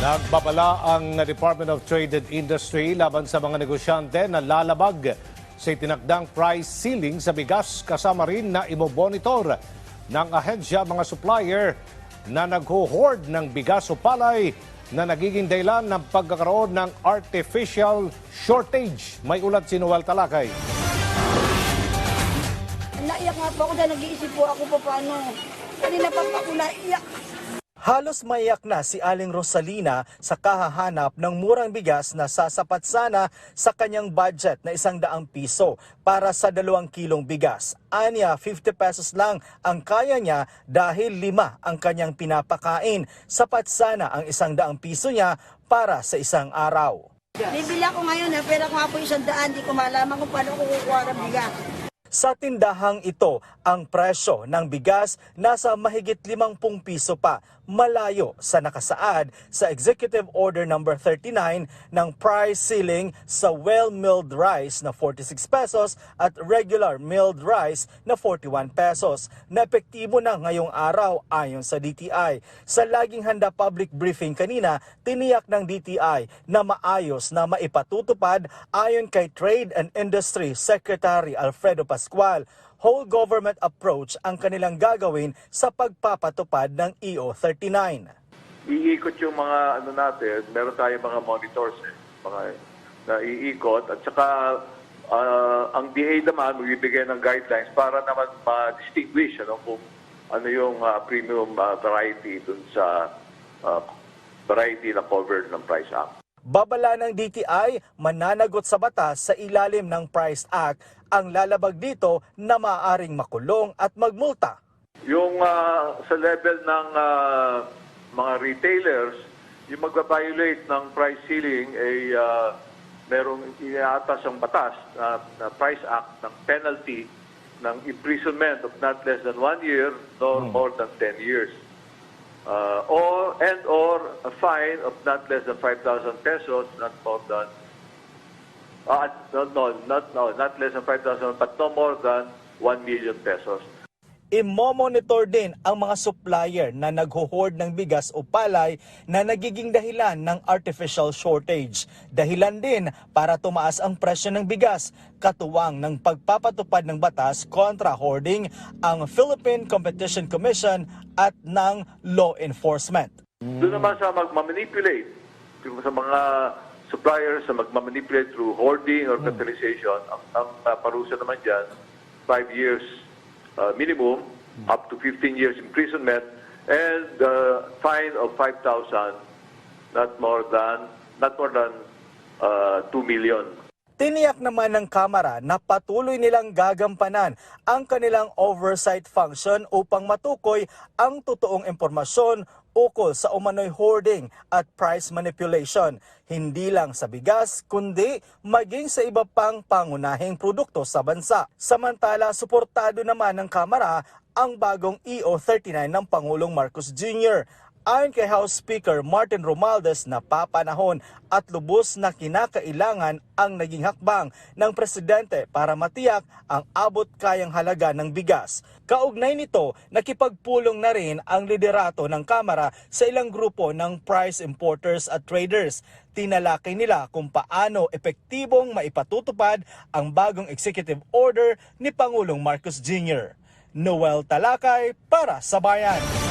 Nagbabala ang Department of Trade and Industry laban sa mga negosyante na lalabag sa itinakdang price ceiling sa bigas kasama rin na imobonitor ng ahensya mga supplier na nagho-hoard ng bigas o palay na nagiging dahilan ng pagkakaroon ng artificial shortage. May ulat si Noel Talakay. Naiyak nga po ako dahil nag-iisip po ako pa paano. Kanina pa po ako naiyak. Halos maiyak na si Aling Rosalina sa kahahanap ng murang bigas na sasapat sana sa kanyang budget na isang daang piso para sa dalawang kilong bigas. Anya, 50 pesos lang ang kaya niya dahil lima ang kanyang pinapakain. Sapat sana ang isang daang piso niya para sa isang araw. Bibili ako ngayon ha, pero kung nga po isang daan, di ko malaman kung paano kukuha ng bigas. Sa tindahang ito, ang presyo ng bigas nasa mahigit 50 piso pa, malayo sa nakasaad sa Executive Order number 39 ng price ceiling sa well-milled rice na 46 pesos at regular milled rice na 41 pesos. Na epektibo na ngayong araw ayon sa DTI. Sa laging handa public briefing kanina, tiniyak ng DTI na maayos na maipatutupad ayon kay Trade and Industry Secretary Alfredo Pascual whole government approach ang kanilang gagawin sa pagpapatupad ng E EO39. iikot yung mga ano natin, meron tayong mga monitors eh, mga naiikot at saka ah, ang DA naman magbibigay ng guidelines para naman ma-distinguish ano kung ano yung ah, premium ah, variety dun sa ah, variety na covered ng Price Act. Babala ng DTI, mananagot sa batas sa ilalim ng Price Act ang lalabag dito na maaaring makulong at magmulta. Yung ah, sa level ng ah, mga retailers, yung magbabiolate ng price ceiling ay ah, merong inaatas ang batas na, na Price Act ng penalty ng imprisonment of not less than one year nor more than 10 years. Uh, or fine of not less than 5,000 pesos, not more than uh, no, no, not no, not less than 5,000, but no more than 1 million pesos. Imo-monitor din ang mga supplier na nagho-hoard ng bigas o palay na nagiging dahilan ng artificial shortage. Dahilan din para tumaas ang presyo ng bigas, katuwang ng pagpapatupad ng batas kontra hoarding ang Philippine Competition Commission at ng law enforcement. Doon naman sa magmamanipulate, sa mga suppliers na magmamanipulate through hoarding or catalyzation, ang, ang uh, parusa naman dyan, 5 years uh, minimum, up to 15 years imprisonment, and uh, fine of 5,000, not more than, not more than uh, 2 million. Tiniyak naman ng Kamara na patuloy nilang gagampanan ang kanilang oversight function upang matukoy ang totoong impormasyon ukol sa umano'y hoarding at price manipulation, hindi lang sa bigas kundi maging sa iba pang pangunahing produkto sa bansa. Samantala, suportado naman ng Kamara ang bagong EO39 ng Pangulong Marcos Jr. Ayon kay House Speaker Martin Romualdez na papanahon at lubos na kinakailangan ang naging hakbang ng presidente para matiyak ang abot kayang halaga ng bigas. Kaugnay nito, nakipagpulong na rin ang liderato ng Kamara sa ilang grupo ng price importers at traders. Tinalakay nila kung paano epektibong maipatutupad ang bagong executive order ni Pangulong Marcos Jr. Noel Talakay para sa Bayan.